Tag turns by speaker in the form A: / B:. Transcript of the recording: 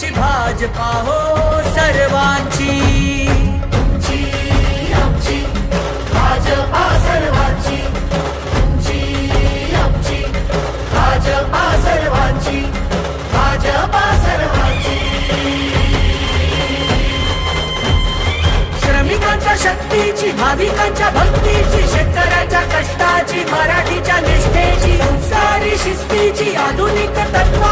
A: तुमची आमची भाजपा हो सर्वांची। श्रमिकांच्या शक्तीची भाविकांच्या भक्तीची शेतकऱ्याच्या कष्टाची मराठीच्या निष्ठेची संस्कारी शिस्तीची आधुनिक तत्व